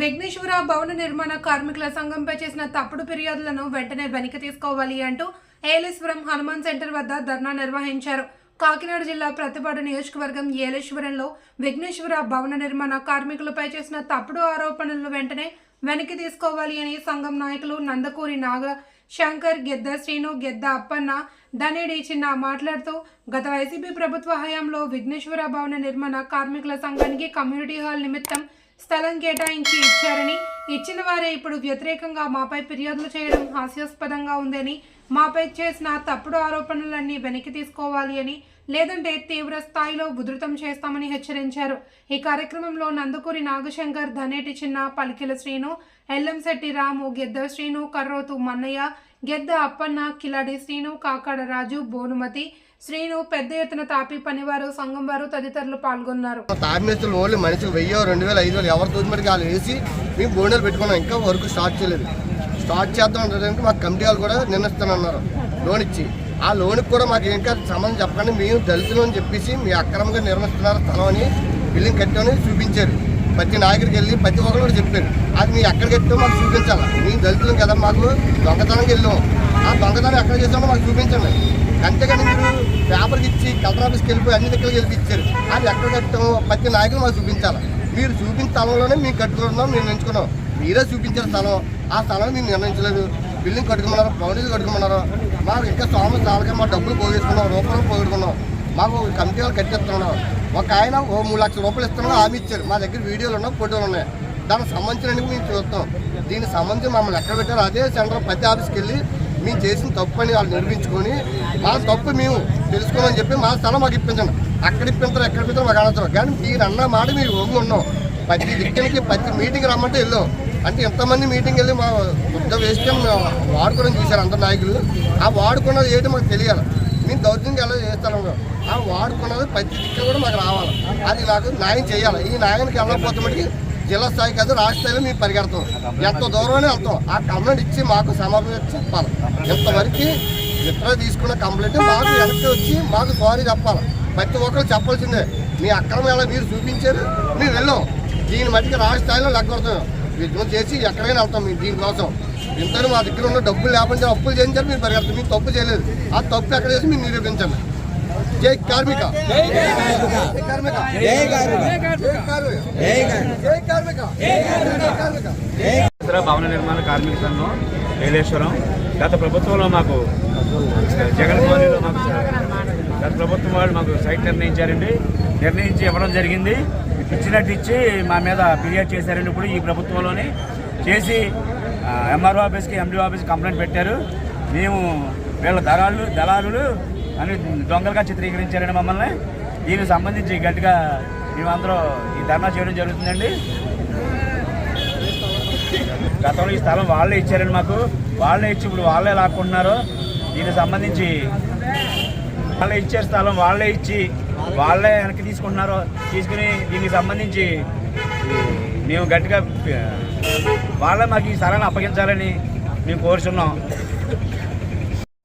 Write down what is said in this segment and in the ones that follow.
విఘ్నేశ్వర భవన నిర్మాణ కార్మికుల సంఘంపై చేసిన తప్పుడు ఫిర్యాదులను వెంటనే వెనక్కి తీసుకోవాలి అంటూ ఏలేశ్వరం హనుమాన్ సెంటర్ వద్ద ధర్నా నిర్వహించారు. కాకినాడ జిల్లా ప్రతిపాడు నియోజకవర్గం ఏలేశ్వరంలో విఘ్నేశ్వర భవన నిర్మాణ కార్మికులపై చేసిన తప్పుడు ఆరోపణలను వెంటనే వెనక్కి తీసుకోవాలి అని సంఘం నాయకులు నందకూరి నాగ శంకర్ గెద్ద శ్రీను గెద్ద అప్పన్న దనేడి చిన్న మాట్లాడుతూ గత వైసీపీ ప్రభుత్వ హయాంలో విఘ్నేశ్వర భవన నిర్మాణ కార్మికుల సంఘానికి కమ్యూనిటీ హాల్ నిమిత్తం స్థలం కేటాయించి ఇచ్చారని ఇచ్చిన వారే ఇప్పుడు వ్యతిరేకంగా మాపై ఫిర్యాదులు చేయడం హాస్యాస్పదంగా ఉందని మాపై చేసిన తప్పుడు ఆరోపణలన్నీ వెనక్కి తీసుకోవాలి అని లేదంటే తీవ్ర స్థాయిలో ఉధృతం చేస్తామని హెచ్చరించారు. ఈ కార్యక్రమంలో నందుకూరి నాగశంకర్ ధనేటి చిన్న పలికిల శ్రీను ఎల్లంశెట్టి రాము గెద్ద శ్రీను కర్రోతు మన్నయ్య గెద్ద అప్పన్న కిలాడి శ్రీను కాకాడ రాజు బోనుమతి శ్రీను పెద్ద ఎత్తున తాపి పనివారు సంఘం వారు తదితరులు పాల్గొన్నారు. తాపిమేస్తులు ఓన్లీ మనిషికి వెయ్యి రెండు వేలు ఐదు వేలు ఎవరు తోచిమడికి వాళ్ళు వేసి మేము బోనెలు పెట్టుకున్నాం. ఇంకా వర్క్ స్టార్ట్ చేయలేదు. స్టార్ట్ చేద్దాం అంటే మాకు కమిటీ వాళ్ళు కూడా నిర్ణయిస్తానన్నారు. లోన్ ఇచ్చి. ఆ లోన్కి కూడా మాకు ఇంకా సంబంధం చెప్పకండి మేము దళితులు అని చెప్పేసి మీ అక్రమంగా నిర్మిస్తున్నారు స్థలం అని బిల్డింగ్ కట్టామని చూపించారు. ప్రతి నాయకుడికి వెళ్ళి ప్రతి ఒక్కరు కూడా చెప్పారు. అది మీ ఎక్కడ కట్టామో మాకు చూపించాలి. మేము దళితులం కదా మాకు దొంగతనంకి వెళ్ళాం. ఆ దొంగతనం ఎక్కడ చేసామో మాకు చూపించండి. అంతేగాని మీరు పేపర్కి ఇచ్చి కలెక్టర్ ఆఫీస్కి వెళ్ళిపోయి అన్ని దగ్గరికి వెళ్ళి ఇచ్చారు. అది ఎక్కడ కట్టడం ప్రతి నాయకులు మాకు చూపించాలి. మీరు చూపించిన స్థలంలోనే మేము కట్టుకున్నాం మేము ఎంచుకున్నాం. మీరే చూపించిన స్థలం. ఆ స్థలం మీరు నిర్ణయించలేదు. బిల్డింగ్ కట్టుకున్నారు పౌడీలు కట్టుకున్నారు మాకు ఇంకా స్వామి తాలకే మా డబ్బులు పోగేసుకున్నాం రూపాయలు పోగొట్టుకున్నాం. మాకు కమిటీ వాళ్ళు కట్టేస్తున్నాం. ఒక ఆయన ఓ మూడు లక్షల రూపాయలు ఇస్తున్నాం హామీ ఇచ్చారు. మా దగ్గర వీడియోలు ఉన్నాయి ఫోటోలు ఉన్నాయి. దానికి సంబంధించినవి మేము చూస్తాం. దీనికి సంబంధించి మమ్మల్ని ఎక్కడ పెట్టారు అదే సెంటర్ ప్రతి ఆఫీస్కి వెళ్ళి మేము చేసిన తప్పు అని వాళ్ళు నిర్మించుకొని మా తప్పు మేము తెలుసుకోమని చెప్పి మా స్థలం మాకు ఇప్పించండి. అక్కడ ఇప్పించారు ఎక్కడ ఇప్పించారు మాకు అనవసరం. కానీ మీరు అన్న మాట మీరు ఓగి ఉన్నాం. ప్రతి దిక్కులకి ప్రతి మీటింగ్ రమ్మంటే వెళ్ళాం. అంటే ఎంతమంది మీటింగ్ వెళ్ళి మా బుద్ధ వేస్తే వాడుకోవడం చూశారు అందరు నాయకులు. ఆ వాడుకున్నది ఏంటి మాకు తెలియాలి. మేము దౌర్జన్యం ఎలా చేస్తాను ఆ వాడుకున్నది ప్రతి దిక్కు కూడా మాకు రావాలి. అది నాకు న్యాయం చేయాలి. ఈ న్యాయానికి వెళ్ళకపోతే జిల్లా స్థాయి కాదు రాష్ట్ర స్థాయిలో మేము పరిగెడతాం. ఎంత దూరమైనా వెళ్తాం. ఆ కంప్లైంట్ ఇచ్చి మాకు సమాధానం చెప్పాలి. ఇంతవరకు ఇతర తీసుకున్న కంప్లైంట్ మాకు వెనక్కి వచ్చి మాకు సారీ చెప్పాలి. ప్రతి ఒక్కరు చెప్పాల్సిందే. మీ అక్రమం ఎలా మీరు చూపించారు మేము వెళ్ళాం. దీని మట్టికి రాష్ట్ర స్థాయిలో లెక్కొడతాం యుద్ధం చేసి ఎక్కడికైనా వెళ్తాం మేము దీనికోసం. ఇంతలో మా దగ్గర ఉన్న డబ్బులు లేకుండా అప్పులు చేయించారు మీరు పరిగెడతాం మీకు తప్పు చేయలేదు. ఆ తప్పు ఎక్కడ చేసి మీరు నిరూపించండి జై కార్మిక. జై కార్మిక. జై కార్మిక. జై కార్మిక. జై కార్మిక. జై కార్మిక. జై కార్మిక. ఇతర భవన నిర్మాణ కార్మిక సంఘం ఏలేశ్వరం గత ప్రభుత్వంలో మాకు జగన్మోహన్లో మాకు గత ప్రభుత్వం వాళ్ళు మాకు సైట్ నిర్ణయించారండి. నిర్ణయించి ఇవ్వడం జరిగింది. ఇచ్చినట్టు ఇచ్చి మా మీద ఫిర్యాదు చేశారండి ఇప్పుడు ఈ ప్రభుత్వంలోని. చేసి ఎంఆర్ఓ ఆఫీస్కి ఎండిఓ ఆఫీస్కి కంప్లైంట్ పెట్టారు. మేము వీళ్ళ దళాలు దళారులు అని దొంగలుగా చిత్రీకరించారండి మమ్మల్ని. దీనికి సంబంధించి గట్టిగా మేమందరూ ఈ ధర్నా చేయడం జరుగుతుందండి. గతంలో ఈ స్థలం వాళ్ళే ఇచ్చారండి మాకు. వాళ్ళే ఇచ్చి ఇప్పుడు వాళ్ళే లాక్కుంటున్నారు. దీనికి సంబంధించి వాళ్ళే ఇచ్చే స్థలం వాళ్ళే ఇచ్చి వాళ్ళే వెనక్కి తీసుకుంటున్నారు. తీసుకుని దీనికి సంబంధించి మేము గట్టిగా వాళ్ళే మాకు ఈ స్థలాన్ని అప్పగించాలని మేము కోరుచున్నాం.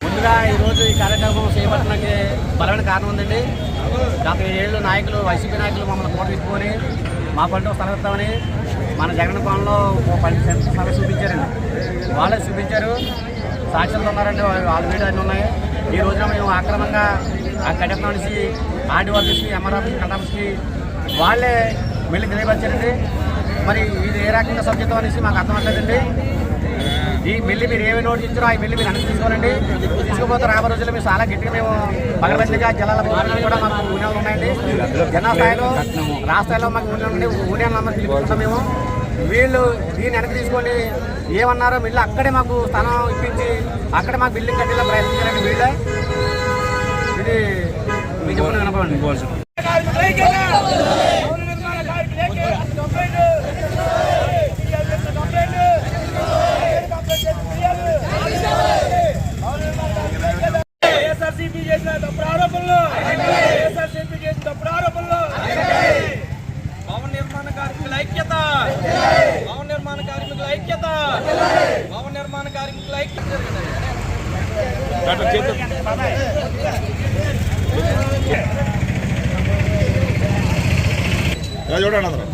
ముందుగా ఈరోజు బలమైన కారణం ఉందండి. గత ఏళ్ళు నాయకులు వైసీపీ నాయకులు మమ్మల్ని కోట ఇచ్చుకొని మా పంట స్థలం మన జగన్ పాలనలో సభ పది చూపించారండి. వాళ్ళే చూపించారు. సాక్షులతో ఉన్నారండి వాళ్ళ వీడియో అన్నీ ఉన్నాయి. ఈ రోజున మేము అక్రమంగా ఆ కడప నుంచి ఆర్డీ ఆఫీస్కి ఎంఆర్ ఆఫీస్కి కలెక్టర్ ఆఫీస్కి వాళ్ళే వెళ్ళి తెలియపరిచారండి మరి ఇది ఏ రకంగా సబ్జెక్ట్ అనేసి మాకు అర్థమవుతుందండి ఈ బిల్లు మీరు ఏమి నోట్ ఇచ్చారో ఆ బిల్లు మీరు అన్ని తీసుకోనండి. తీసుకుపోతే రాబోయే రోజుల్లో మేము చాలా గట్టిగా మేము పగలబందిగా జిల్లాల కూడా మాకు యూనియన్లు ఉన్నాయండి. జిల్లా స్థాయిలో రాష్ట్రాల్లో స్థాయిలో మాకు యూనియన్ ఉండి యూనియన్ నెంబర్ పిలుపుకుంటాం మేము. వీళ్ళు దీన్ని వెనక్కి తీసుకొని ఏమన్నారో వీళ్ళు అక్కడే మాకు స్థానం ఇప్పించి అక్కడే మాకు బిల్డింగ్ కట్టేలా ప్రయత్నించారండి వీళ్ళే. ఇది మీకు చెప్పిన వినపండి వైఎస్ఆర్సీపీ చేసిన తప్పుడు ఆరోపణలు వైఎస్ఆర్సీపీ చేసిన తప్పుడు ఆరోపణలు భవన నిర్మాణ కార్మికుల ఐక్యత భవన నిర్మాణ కార్మికుల ఐక్యత. భవన నిర్మాణ కార్మికుల ఐక్యత చూడండి అందరూ.